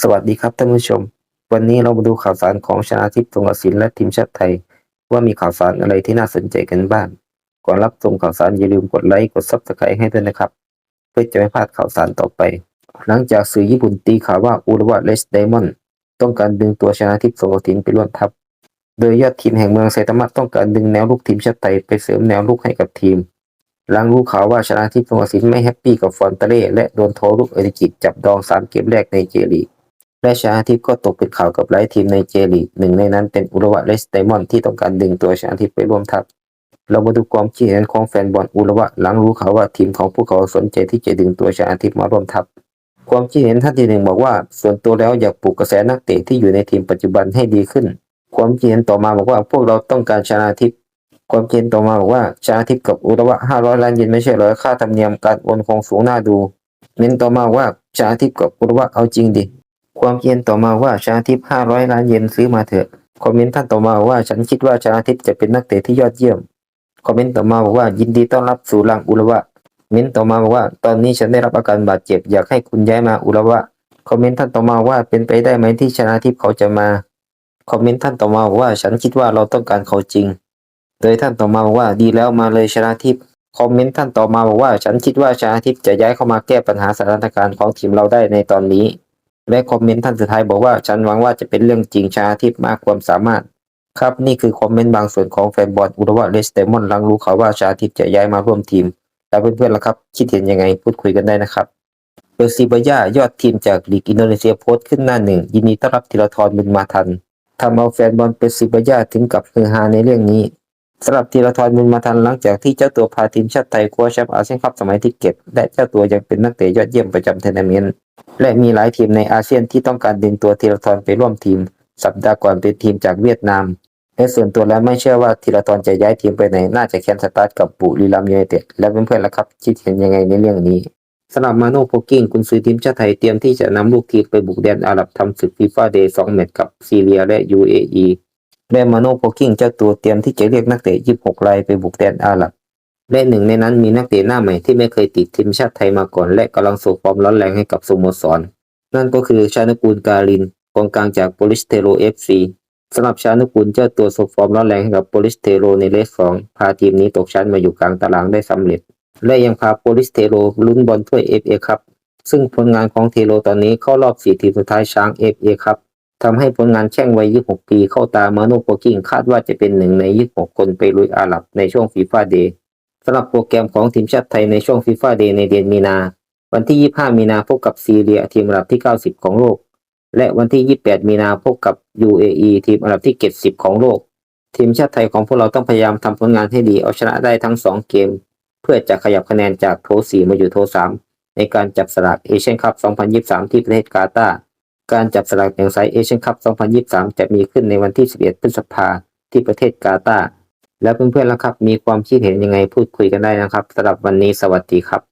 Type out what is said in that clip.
สวัสดีครับท่านผู้ชม วันนี้เรามาดูข่าวสารของชนาทิพย์สงกระสินและทีมชาติไทย ว่ามีข่าวสารอะไรที่น่าสนใจกันบ้างก่อนรับชมข่าวสารอย่าลืมกดไลค์กดซับสไครต์ให้ด้วยนะครับ เพื่อจะไม่พลาดข่าวสารต่อไป หลังจากสื่อญี่ปุ่นตีข่าวว่าอุระวะเลสไดมอนด์ต้องการดึงตัวชนาทิพย์สงกระสินไปร่วมทัพ โดยยอดทีมแห่งเมืองไซตามะต้องการดึงแนวลุกทีมชาติไทยไปเสริมแนวลุกให้กับทีม หลังรู้ข่าวว่าชนาทิพย์สงกระสินไม่แฮปปี้กับฟอนเตเล่และโดนโทรุกเอริกิจับดองสามเกมแรกในเจลีก และชนะทิพย์ก็ตกเป็นข่าวกับหลายทีมในเจลีกหนึ่งในนั้นเป็นอุระวะเลสไดมอนที่ต้องการดึงตัวชนะทิพย์ไปร่วมทัพ เรามาดูความคิดเห็นของแฟนบอลอุระวะหลังรู้ข่าวว่าทีมของพวกเขาสนใจที่จะดึงตัวชนะทิพย์มาร่วมทัพ ความคิดเห็นท่านที่หนึ่งบอกว่า ส่วนตัวแล้วอยากปลุกกระแสนักเตะที่อยู่ในทีมปัจจุบันให้ดีขึ้น ความคิดเห็นต่อมาบอกว่าพวกเราต้องการชนะทิพย์ความคิดเห็นต่อมาบอกว่าชนะทิพย์กับอุระวะ500ล้านเยนไม่ใช่เหรอค่าธรรมเนียมการโอนคงสูงน่าดูเน้นต่อมาว่าชนะทิพย์กับอุระวะเอาจริงดิ ความเย็นต่อมาว่าชนะทิพย์500ล้านเยนซื้อมาเถอะ คอมเมนต์ท่านต่อมาว่าฉันคิดว่าชนะทิพย์จะเป็นนักเตะที่ยอดเยี่ยม คอมเมนต์ต่อมาบอกว่ายินดีต้อนรับสู่ลังอุระวะ เมนต์ต่อมาบอกว่า ตอนนี้ฉันได้รับอาการบาดเจ็บอยากให้คุณย้ายมาอุระวะ คอมเมนต์ท่านต่อมาว่าเป็นไปได้ไหมที่ชนะทิพย์เขาจะมา คอมเมนต์ท่านต่อมาบอกว่าฉันคิดว่าเราต้องการเขาจริง โดยท่านต่อมาบอกว่าดีแล้วมาเลยชนะทิพย์คอมเมนต์ท่านต่อมาบอกว่า ฉันคิดว่าชนะทิพย์จะย้ายเข้ามาแก้ปัญหาสถานการณ์ของทีมเราได้ในตอนนี้ และคอมเมนต์ท่านสุดท้ายบอกว่าฉันหวังว่าจะเป็นเรื่องจริงชาทิพย์มากความสามารถ ครับนี่คือคอมเมนต์บางส่วนของแฟนบอลอุรวะเลสเตมอนลังรู้ข่าวว่าชาทิพย์จะย้ายมาร่วมทีม แล้วเพื่อนๆล่ะครับ คิดเห็นยังไงพูดคุยกันได้นะครับเปอร์ซิบายายอดทีมจากลีกอินโดนีเซียโพสต์ขึ้นหน้าหนึ่งยินดีต้อนรับธีรทรบุญมาทันทำเอาแฟนบอลเปอร์ซิบายาถึงกับฮือฮาในเรื่องนี้ สำหรับธีรทรบุญมาทันหลังจากที่เจ้าตัวพาทีมชาติไทยคว้าแชมป์อาเซียนคัพสมัยที่เก็บและเจ้าตัวยังเป็นนักเตะยอดเยี่ยมประจำทัวร์นาเมนต์และมีหลายทีมในอาเซียนที่ต้องการดึงตัวธีรทรไปร่วมทีม สัปดาห์ก่อนเป็นทีมจากเวียดนามและส่วนตัวแล้วไม่เชื่อว่าธีรทรจะย้ายทีมไปไหนน่าจะแคนสตาร์ทกับบุรีรัมย์ยูไนเต็ดและเพื่อนๆล่ะครับคิดเห็นยังไงในเรื่องนี้สำหรับมาโน่โพกิ้งกุนซือทีมชาติไทยเตรียมที่จะนำลูกทีมไปบุกแดนอาหรับทำศึกฟีฟ่าเดย์2แมตช์กับซีเรียและ UAE และมาโนโพกิ้งเจ้าตัวเตรียมที่จะเรียกนักเตะ 26 รายไปบุกแดนอาหรับ และหนึ่งในนั้นมีนักเตะหน้าใหม่ที่ไม่เคยติดทีมชาติไทยมาก่อน และกำลังโชว์ฟอร์มร้อนแรงให้กับสโมสร นั่นก็คือชานกูลการินกองกลางจากโปลิสเทโรเอฟซีสำหรับชานุกูลเจ้าตัวโชว์ฟอร์มร้อนแรงให้กับโปลิสเทโรในเลสสองพาทีมนี้ตกชั้นมาอยู่กลางตารางได้สำเร็จ และยังพาโปลิสเทโรลุ้นบอลถ้วยเอฟเอคัพซึ่งผลงานของเทโรตอนนี้เข้ารอบสี่ทีมสุดท้ายช้างเอฟเอคัพ ทำให้ผลงานแข่งวัย 26 ปี เข้าตามาโนโปกิ้งคาดว่าจะเป็นหนึ่งใน 26 คนไปลุยอาหรับในช่วงฟีฟ่าเดย์สำหรับโปรแกรมของทีมชาติไทยในช่วงฟีฟ่าเดย์ในเดือนมีนา วันที่ 25 มีนาพบกับซีเรียทีมอันดับที่ 90 ของโลก และวันที่ 28 มีนาพบกับ UAE ทีมอันดับที่ 70 ของโลก ทีมชาติไทยของพวกเราต้องพยายามทำผลงานให้ดีเอาชนะได้ทั้ง 2 เกม เพื่อจะขยับคะแนนจากโถ4มาอยู่โถ3ในการจับสลากเอเชียนคัพ 2023 ที่ประเทศกาตาร์ การจับสลากแบ่งสายเอเชียนคัพ 2023 จะมีขึ้นในวันที่ 11 พฤษภาที่ประเทศกาตาร์แล้วเพื่อนๆล่ะครับ มีความคิดเห็นยังไงพูดคุยกันได้นะครับสำหรับวันนี้สวัสดีครับ